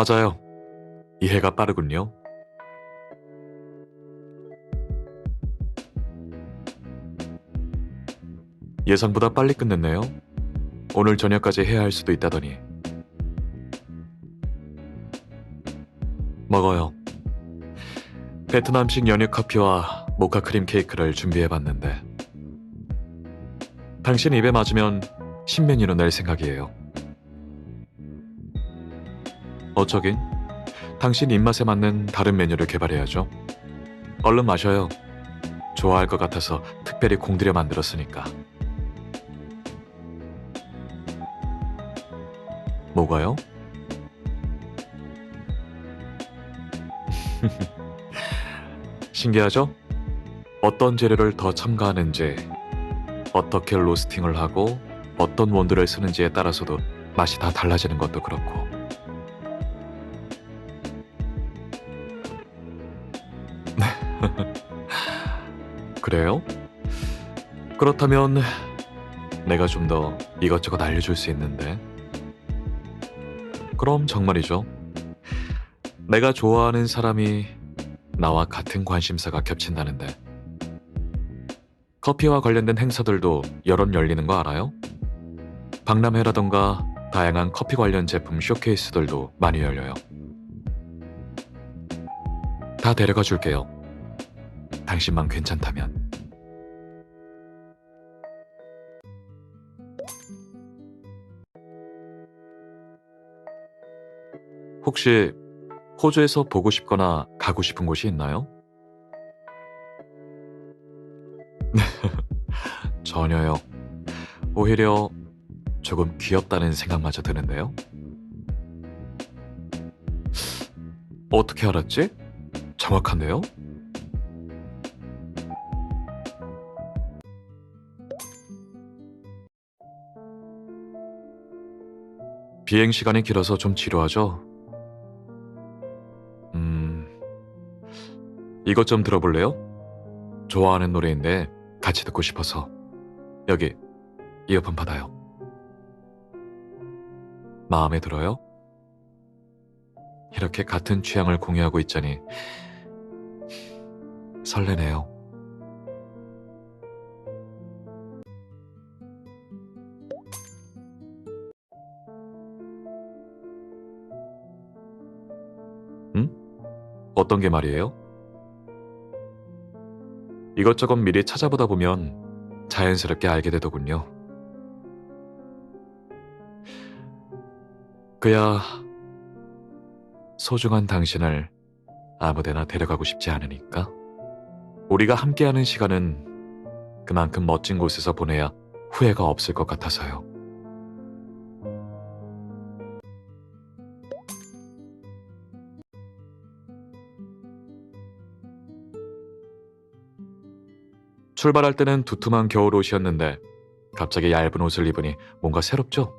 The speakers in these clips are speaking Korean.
맞아요. 이해가 빠르군요. 예상보다 빨리 끝냈네요. 오늘 저녁까지 해야 할 수도 있다더니. 먹어요. 베트남식 연유 커피와 모카 크림 케이크를 준비해봤는데. 당신 입에 맞으면 신메뉴로 낼 생각이에요. 어쩌긴 당신 입맛에 맞는 다른 메뉴를 개발해야죠. 얼른 마셔요. 좋아할 것 같아서 특별히 공들여 만들었으니까. 뭐가요? 신기하죠? 어떤 재료를 더 첨가하는지, 어떻게 로스팅을 하고 어떤 원두를 쓰는지에 따라서도 맛이 다 달라지는 것도 그렇고. 그래요? 그렇다면 내가 좀 더 이것저것 알려줄 수 있는데. 그럼 정말이죠. 내가 좋아하는 사람이 나와 같은 관심사가 겹친다는데. 커피와 관련된 행사들도 여럿 열리는 거 알아요? 박람회라던가 다양한 커피 관련 제품 쇼케이스들도 많이 열려요. 다 데려가 줄게요. 당신만 괜찮다면. 혹시 호주에서 보고 싶거나 가고 싶은 곳이 있나요? 전혀요. 오히려 조금 귀엽다는 생각마저 드는데요. 어떻게 알았지? 정확한데요? 비행 시간이 길어서 좀 지루하죠? 음, 이것 좀 들어볼래요? 좋아하는 노래인데 같이 듣고 싶어서. 여기, 이어폰 받아요. 마음에 들어요? 이렇게 같은 취향을 공유하고 있자니 설레네요. 어떤 게 말이에요? 이것저것 미리 찾아보다 보면 자연스럽게 알게 되더군요. 그야 소중한 당신을 아무데나 데려가고 싶지 않으니까. 우리가 함께하는 시간은 그만큼 멋진 곳에서 보내야 후회가 없을 것 같아서요. 출발할 때는 두툼한 겨울 옷이었는데 갑자기 얇은 옷을 입으니 뭔가 새롭죠?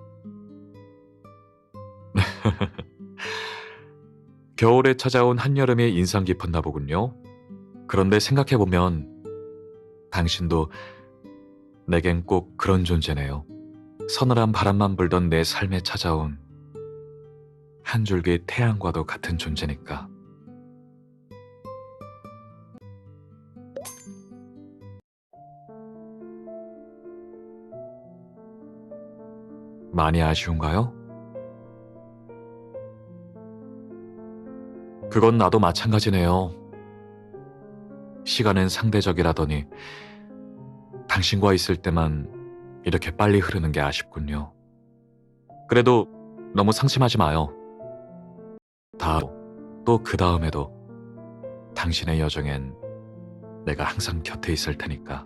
겨울에 찾아온 한여름의 인상 깊은 나보군요. 그런데 생각해보면 당신도 내겐 꼭 그런 존재네요. 서늘한 바람만 불던 내 삶에 찾아온 한 줄기 태양과도 같은 존재니까. 많이 아쉬운가요? 그건 나도 마찬가지네요. 시간은 상대적이라더니 당신과 있을 때만 이렇게 빨리 흐르는 게 아쉽군요. 그래도 너무 상심하지 마요. 다음, 또그 다음에도 당신의 여정엔 내가 항상 곁에 있을 테니까.